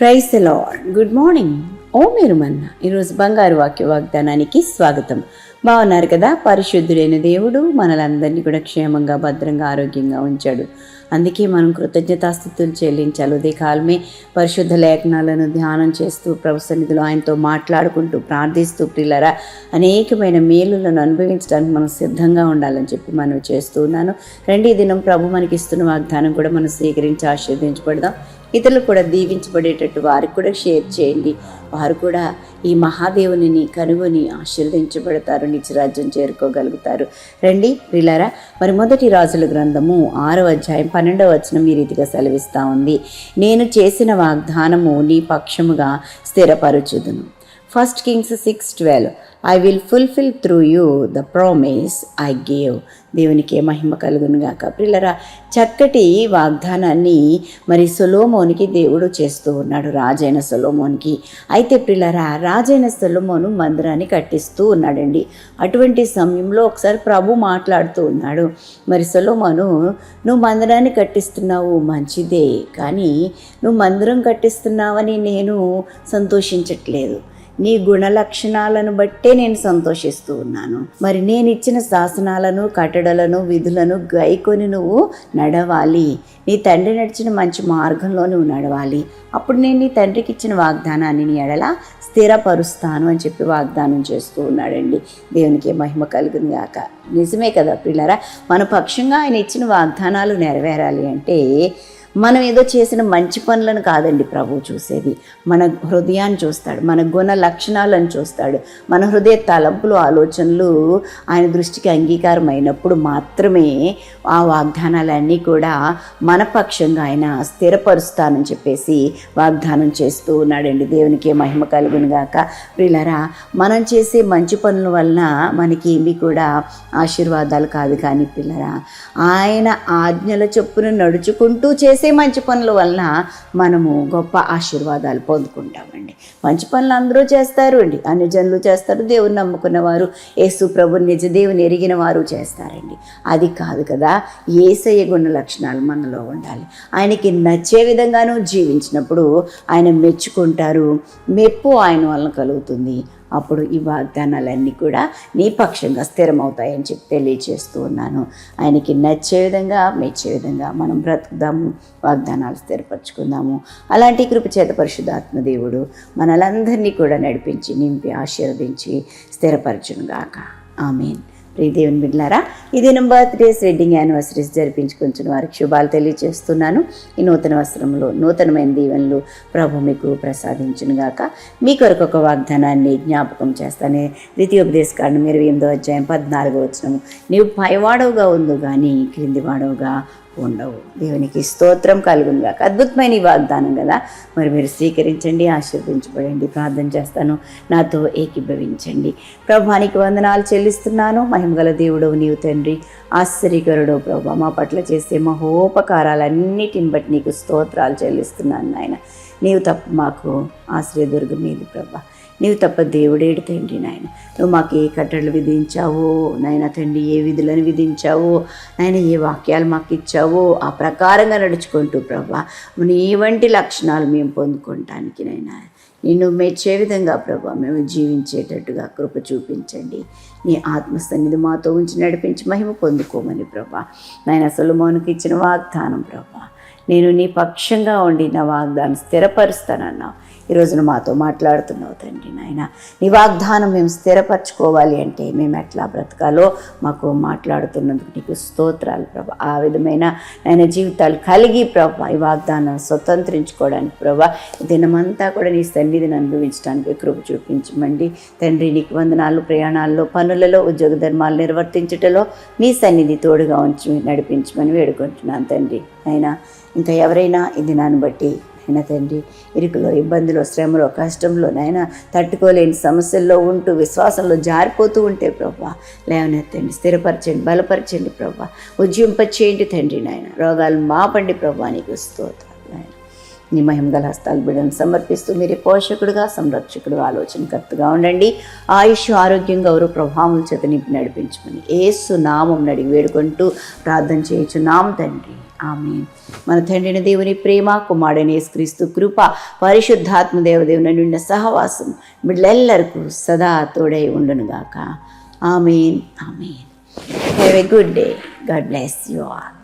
praise the lord good morning ఓ మీరు మన్న ఈరోజు బంగారు వాక్య వాగ్దానానికి స్వాగతం. బాగున్నారు కదా? పరిశుద్ధుడైన దేవుడు మనలందరినీ కూడా క్షేమంగా భద్రంగా ఆరోగ్యంగా ఉంచాడు. అందుకే మనం కృతజ్ఞతాస్థుతులు చెల్లించాలి. ఉదయ కాలమే పరిశుద్ధ లేఖనాలను ధ్యానం చేస్తూ ప్రభు సన్నిధిలో ఆయనతో మాట్లాడుకుంటూ ప్రార్థిస్తూ ప్రిల్లరా అనేకమైన మేలులను అనుభవించడానికి మనం సిద్ధంగా ఉండాలని చెప్పి మనం చేస్తూ ఉన్నాను. రెండీ దినం ప్రభు మనకి ఇస్తున్న వాగ్దానం కూడా మనం స్వీకరించి ఆశీర్వదించబడదాం. ఇతరులు కూడా దీవించబడేటట్టు వారికి కూడా షేర్ చేయండి. వారు కూడా ఈ మహాదేవుని కనుగొని ఆశీర్వదించబడతారు నిత్యరాజ్యం చేరుకోగలుగుతారు. రండి ప్రిలారా మరి మొదటి రాజుల గ్రంథము ఆరో అధ్యాయం పన్నెండవ వచనం ఈ రీతిగా సెలవిస్తూ ఉంది. నేను చేసిన వాగ్దానము నీ పక్షముగా స్థిరపరచుదును. First Kings six twelve I will fulfil through you the promise I gave దేవునికి మహిమ కలుగును గాక. పిల్లరా చక్కటి వాగ్దానాన్ని మరి సొలోమోనికి దేవుడు చేస్తూ ఉన్నాడు రాజైన సొలోమోనికి. అయితే పిల్లరా రాజైన సొలోమోను మందిరాన్ని కట్టిస్తూ ఉన్నాడండి. అటువంటి సమయంలో ఒకసారి ప్రభు మాట్లాడుతూ ఉన్నాడు మరి సొలోమోను నువ్వు మందిరాన్ని కట్టిస్తున్నావు మంచిదే. కానీ నువ్వు మందిరం కట్టిస్తున్నావని నేను సంతోషించట్లేదు. నీ గుణ లక్షణాలను బట్టే నేను సంతోషిస్తూ ఉన్నాను. మరి నేను ఇచ్చిన శాసనాలను కట్టడలను విధులను గైకొని నువ్వు నడవాలి. నీ తండ్రి నడిచిన మంచి మార్గంలో నువ్వు నడవాలి. అప్పుడు నేను నీ తండ్రికి ఇచ్చిన వాగ్దానాన్ని నీ ఎడల స్థిరపరుస్తాను అని చెప్పి వాగ్దానం చేస్తూ ఉన్నాడండి. దేవునికి మహిమ కలుగును గాక. నిజమే కదా పిల్లరా మన పక్షంగా ఆయన ఇచ్చిన వాగ్దానాలు నెరవేరాలి అంటే మనం ఏదో చేసిన మంచి పనులను కాదండి ప్రభు చూసేది. మన హృదయాన్ని చూస్తాడు మన గుణ లక్షణాలను చూస్తాడు. మన హృదయ తలంపులు ఆలోచనలు ఆయన దృష్టికి అంగీకారం అయినప్పుడు మాత్రమే ఆ వాగ్దానాలన్నీ కూడా మన పక్షంగా ఆయన స్థిరపరుస్తానని చెప్పేసి వాగ్దానం చేస్తూ ఉన్నాడండి. దేవునికి మహిమ కలుగును గాక. ప్రిలరా మనం చేసే మంచి పనుల వలన మనకి ఏమి కూడా ఆశీర్వాదాలు కాదు కానీ పిల్లరా ఆయన ఆజ్ఞల చొప్పున నడుచుకుంటూ చేసే మంచి పనుల వలన మనము గొప్ప ఆశీర్వాదాలు పొందుకుంటామండి. మంచి పనులు అందరూ చేస్తారు అండి. అన్ని జనులు చేస్తారు దేవుని నమ్ముకున్న వారు యేసు ప్రభు నిజ దేవుని ఎరిగిన వారు చేస్తారండి. అది కాదు కదా ఏసయ్య గుణ లక్షణాలు మనలో ఉండాలి. ఆయనకి నచ్చే విధంగానూ జీవించినప్పుడు ఆయన మెచ్చుకుంటారు మెప్పు ఆయన వలన కలుగుతుంది. అప్పుడు ఈ వాగ్దానాలన్నీ కూడా నీ పక్షంగా స్థిరమవుతాయని చెప్పి తెలియజేస్తూ ఉన్నాను. ఆయనకి నచ్చే విధంగా మెచ్చే విధంగా మనం బ్రతుకుదాము వాగ్దానాలు స్థిరపరచుకుందాము. అలాంటి కృపచేత పరిశుద్ధాత్మదేవుడు మనలందరినీ కూడా నడిపించి నింపి ఆశీర్వదించి స్థిరపరచునుగాక. ఆమెన్. ప్రియదేవుని బిడ్లారా ఈ దినం బర్త్డేస్ వెడ్డింగ్ యానివర్సరీస్ జరిపించుకుంటున్న వారికి శుభాలు తెలియజేస్తున్నాను ఈ నూతన వస్త్రంలో నూతనమైన దీవెనలు ప్రభు మీకు ప్రసాదించునుగాక మీ కొరకు ఒక వాగ్దానాన్ని జ్ఞాపకం చేస్తానే ద్వితీయోపదేశ కారణం ఇరవై ఎనిమిదో అధ్యాయం పద్నాలుగో వచ్చినము నీవు పైవాడవుగా ఉండు కానీ క్రింది వాడవుగా ఉండవు. దేవునికి స్తోత్రం కలుగును గాక. అద్భుతమైన ఈ వాగ్దానం కదా. మరి మీరు స్వీకరించండి ఆశీర్వదించబడండి. ప్రార్థన చేస్తాను. నాతో ఏకీభవించండి. ప్రభానికి వందనాలు చెల్లిస్తున్నాను. మహిమగల దేవుడవు నీవు తండ్రి ఆశ్చర్యకరుడు ప్రభా. మా పట్ల చేసే మహోపకారాలన్నిటిని బట్టి నీకు స్తోత్రాలు చెల్లిస్తున్నాను నాయన. నీవు తప్ప మాకు ఆశ్రయదుర్గం మీది ప్రభా. నీవు తప్ప దేవుడేడు తండ్రి నాయన. నువ్వు మాకు ఏ కట్టడలు విధించావో నాయన తండ్రి ఏ విధులను విధించావో నాయన ఏ వాక్యాలు మాకు ఇచ్చావో ఆ ప్రకారంగా నడుచుకుంటూ ప్రభా నీ వంటి లక్షణాలు మేము పొందుకోవటానికి నైనా నిన్ను మెచ్చే విధంగా ప్రభా మేము జీవించేటట్టుగా కృప చూపించండి. నీ ఆత్మసన్నిధి మాతో ఉంచి నడిపించి మహిమ పొందుకోమని ప్రభా. నాయన సులమోనికి ఇచ్చిన వాగ్దానం ప్రభా. నేను నీ పక్షంగా ఉండి నా వాగ్దానం స్థిరపరుస్తానన్నావు. ఈ రోజున మాతో మాట్లాడుతున్నావు తండ్రి నాయన. నీ వాగ్దానం మేము స్థిరపరచుకోవాలి అంటే మేము ఎట్లా బ్రతకాలో మాకు మాట్లాడుతున్నందుకు నీకు స్తోత్రాలు ప్రభా. ఆ విధమైన నాయన జీవితాలు కలిగి ప్రభా ఈ వాగ్దానం స్వతంత్రించుకోవడానికి ప్రభా ఈ దినమంతా కూడా నీ సన్నిధిని అనుభవించడానికి కృప చూపించమండి. తండ్రి నీకు వందనాలు ప్రయాణాల్లో పనులలో ఉద్యోగ ధర్మాలు నిర్వర్తించుటలో నీ సన్నిధి తోడుగా ఉంచి నడిపించమని వేడుకుంటున్నాను తండ్రి. అయినా ఇంకా ఎవరైనా ఈ దినాన్ని బట్టి అయినా తండ్రి ఇరుకులో ఇబ్బందులు శ్రమలో కష్టంలో నాయన తట్టుకోలేని సమస్యల్లో ఉంటూ విశ్వాసంలో జారిపోతూ ఉంటే ప్రభా లేవనెత్తండి స్థిరపరచండి బలపరచండి ప్రభా ఉజ్జింపచేయండి తండ్రి నాయన. రోగాలు మాపండి ప్రభా నీకు స్తోత్రాలు నాయన. నీ మహిమగల హస్తాలు బిడ్డను సమర్పిస్తూ మీరే పోషకుడుగా సంరక్షకుడు ఆలోచనకర్తగా ఉండండి. ఆయుష్ ఆరోగ్యం గౌరవ ప్రభావం చేత నింపి నడిపించమని ఏసు నామం నడిగి వేడుకుంటూ ప్రార్థన చేయొచ్చు నామ తండ్రి. ఆమె మన తండ్రిని దేవుని ప్రేమ కుమారుడని యేసుక్రీస్తు కృప పరిశుద్ధాత్మ దేవదేవుని నిండిన సహవాసం బిడ్డలెల్లరికూ సదా తోడై ఉండునుగాక. Amen. Amen. Have a good day God bless you all